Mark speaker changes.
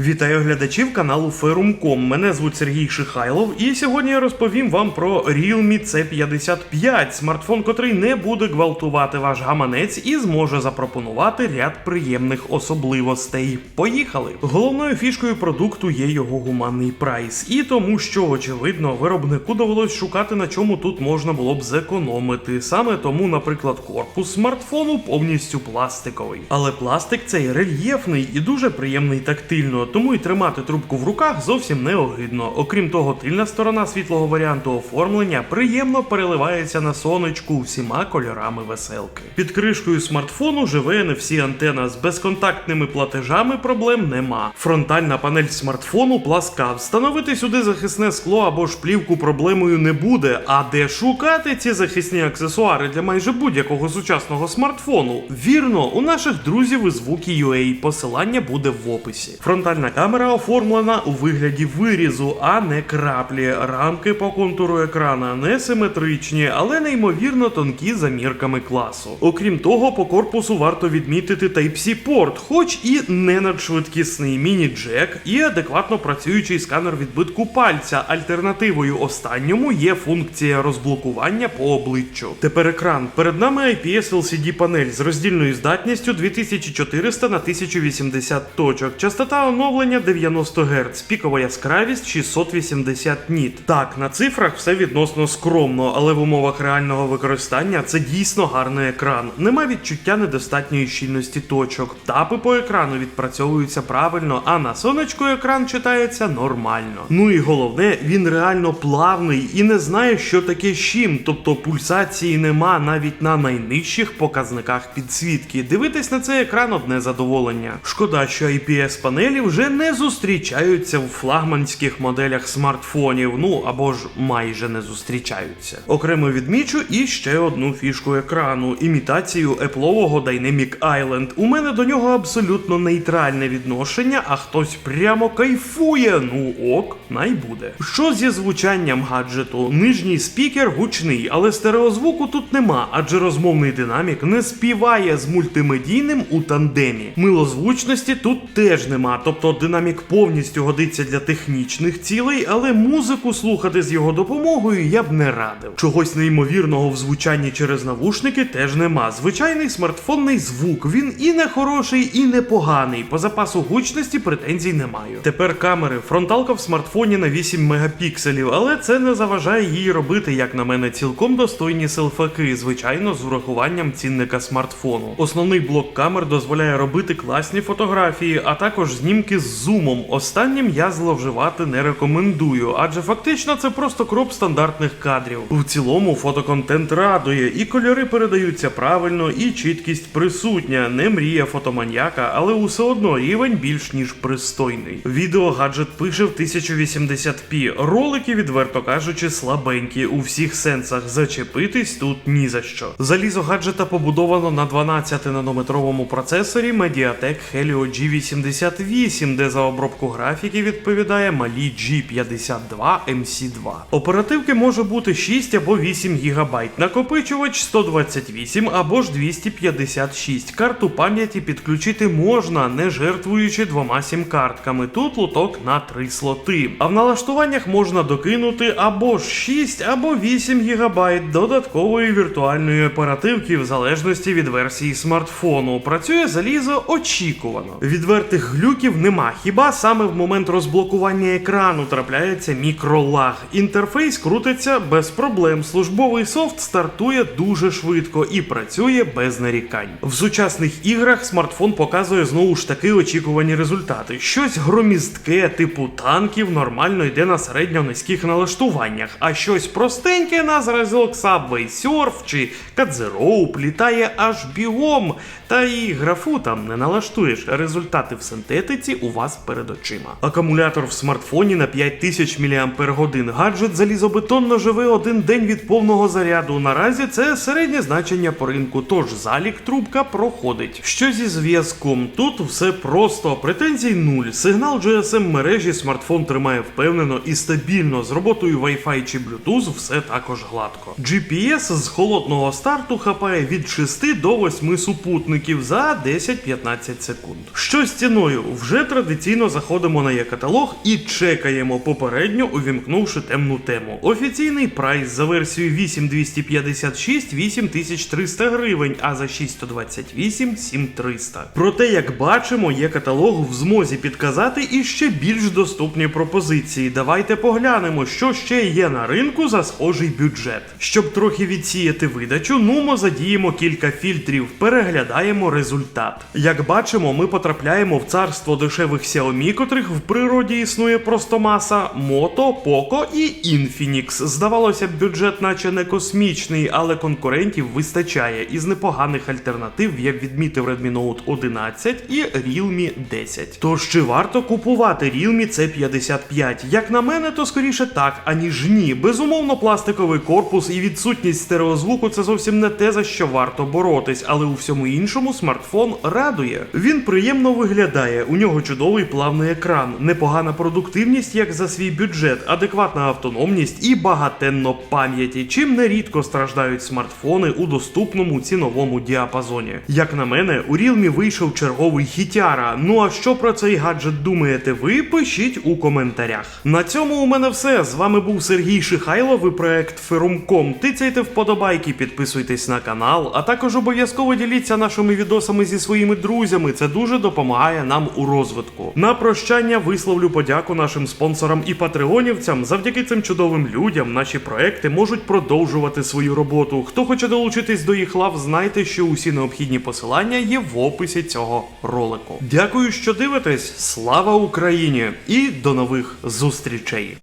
Speaker 1: Вітаю глядачів каналу Ferrum.com. Мене звуть Сергій Шихайлов, і сьогодні я розповім вам про Realme C55, смартфон, котрий не буде гвалтувати ваш гаманець і зможе запропонувати ряд приємних особливостей. Поїхали! Головною фішкою продукту є його гуманний прайс, і тому, що очевидно, виробнику довелось шукати на чому тут можна було б зекономити. Саме тому, наприклад, корпус смартфону повністю пластиковий. Але пластик цей рельєфний і дуже приємний тактильно, тому і тримати трубку в руках зовсім не огидно. Окрім того, тильна сторона світлого варіанту оформлення приємно переливається на сонечку всіма кольорами веселки. Під кришкою смартфону живе NFC антена з безконтактними платежами проблем нема. Фронтальна панель смартфону пласка. Встановити сюди захисне скло або ж плівку проблемою не буде. А де шукати ці захисні аксесуари для майже будь-якого сучасного смартфону? Вірно, у наших друзів із Wookie.ua. Посилання буде в описі. Фронтальна камера оформлена у вигляді вирізу, а не краплі. Рамки по контуру екрана не симетричні, але неймовірно тонкі за мірками класу. Окрім того, по корпусу варто відмітити Type-C порт, хоч і не надшвидкісний міні-джек, і адекватно працюючий сканер відбитку пальця. Альтернативою останньому є функція розблокування по обличчю. Тепер екран. Перед нами IPS LCD панель з роздільною здатністю 2400 на 1080 точок. Частота оновлення 90 Гц, пікова яскравість 680 ніт. Так, на цифрах все відносно скромно, але в умовах реального використання це дійсно гарний екран. Нема відчуття недостатньої щільності точок. Тапи по екрану відпрацьовуються правильно, а на сонечку екран читається нормально. Ну і головне, він реально плавний і не знає, що таке щим, тобто пульсації нема навіть на найнижчих показниках підсвітки. Дивитись на цей екран одне задоволення. Шкода, що IPS панелі вже не зустрічаються в флагманських моделях смартфонів, ну або ж майже не зустрічаються. Окремо відмічу і ще одну фішку екрану імітацію еплового Dynamic Island. У мене до нього абсолютно нейтральне відношення, а хтось прямо кайфує. Ну ок, най буде. Що зі звучанням гаджету? Нижній спікер гучний, але стереозвуку тут нема, адже розмовний динамік не співає з мультимедійним у тандемі. Милозвучності тут теж нема, тобто динамік повністю годиться для технічних цілей, але музику слухати з його допомогою я б не радив. Чогось неймовірного в звучанні через навушники теж нема. Звичайний смартфонний звук. Він і не хороший, і не поганий. По запасу гучності претензій не маю. Тепер камери. Фронталка в смартфоні на 8 мегапікселів, але це не заважає їй робити, як на мене, цілком достойні селфаки, звичайно, з урахуванням цінника смартфону. Основний блок камер дозволяє робити класні фотографії, а також знімки з зумом. Останнім я зловживати не рекомендую, адже фактично це просто кроп стандартних кадрів. В цілому фотоконтент радує, і кольори передаються правильно, і чіткість присутня. Не мрія фотоманьяка, але усе одно рівень більш ніж пристойний. Відео гаджет пише в 1080p. Ролики, відверто кажучи, слабенькі у всіх сенсах. Зачепитись тут ні за що. Залізо гаджета побудовано на 12-нанометровому процесорі Mediatek Helio G88, де за обробку графіки відповідає малі G52 MC2. Оперативки може бути 6 або 8 ГБ, накопичувач 128 або ж 256. Карту пам'яті підключити можна, не жертвуючи двома сім-картками. Тут лоток на 3 слоти. А в налаштуваннях можна докинути або ж 6, або 8 ГБ додаткової віртуальної оперативки в залежності від версії смартфону. Працює залізо очікувано. Відвертих глюків нема, хіба саме в момент розблокування екрану трапляється мікролаг. Інтерфейс крутиться без проблем. Службовий софт стартує дуже швидко і працює без нарікань. В сучасних іграх смартфон показує знову ж таки очікувані результати. Щось громіздке, типу танків, нормально йде на середньо низьких налаштуваннях, а щось простеньке на зразок Subway Surf чи Kadzero літає аж бігом. Та і графу там не налаштуєш. Результати в синтетиці у вас перед очима. Акумулятор в смартфоні на 5000 мАч. Гаджет залізобетонно живе один день від повного заряду. Наразі це середнє значення по ринку, тож залік трубка проходить. Що зі зв'язком? Тут все просто. Претензій нуль. Сигнал GSM мережі смартфон тримає впевнено і стабільно. З роботою Wi-Fi чи Bluetooth все також гладко. GPS з холодного старту хапає від 6 до 8 супутників. Підписників за 10-15 секунд. Що з ціною? Вже традиційно заходимо на є-каталог і чекаємо попередньо, увімкнувши темну тему. Офіційний прайс за версією 8256 8300 гривень, а за 6128 7300. Проте, як бачимо, є каталог в змозі підказати і ще більш доступні пропозиції. Давайте поглянемо, що ще є на ринку за схожий бюджет. Щоб трохи відсіяти видачу, нумо задіємо кілька фільтрів, переглядаємо результат. Як бачимо, ми потрапляємо в царство дешевих Xiaomi, котрих в природі існує просто маса, Moto, Poco і Infinix. Здавалося б, бюджет наче не космічний, але конкурентів вистачає. Із непоганих альтернатив я відмітив Redmi Note 11 і Realme 10. Тож чи варто купувати Realme C55? Як на мене, то скоріше так, аніж ні. Безумовно, пластиковий корпус і відсутність стереозвуку це зовсім не те, за що варто боротись, але у всьому іншому смартфон радує. Він приємно виглядає, у нього чудовий плавний екран, непогана продуктивність як за свій бюджет, адекватна автономність і багатенно пам'яті, чим нерідко страждають смартфони у доступному ціновому діапазоні. Як на мене, у Realme вийшов черговий хітяра. Ну а що про цей гаджет думаєте ви? Пишіть у коментарях. На цьому у мене все. З вами був Сергій Шихайлов і проект Ферум.ком. Тицяйте вподобайки, підписуйтесь на канал, а також обов'язково діліться нашими відосами зі своїми друзями. Це дуже допомагає нам у розвитку. На прощання висловлю подяку нашим спонсорам і патреонівцям. Завдяки цим чудовим людям наші проекти можуть продовжувати свою роботу. Хто хоче долучитись до їх лав, знайте, що усі необхідні посилання є в описі цього ролику. Дякую, що дивитесь. Слава Україні! І до нових зустрічей!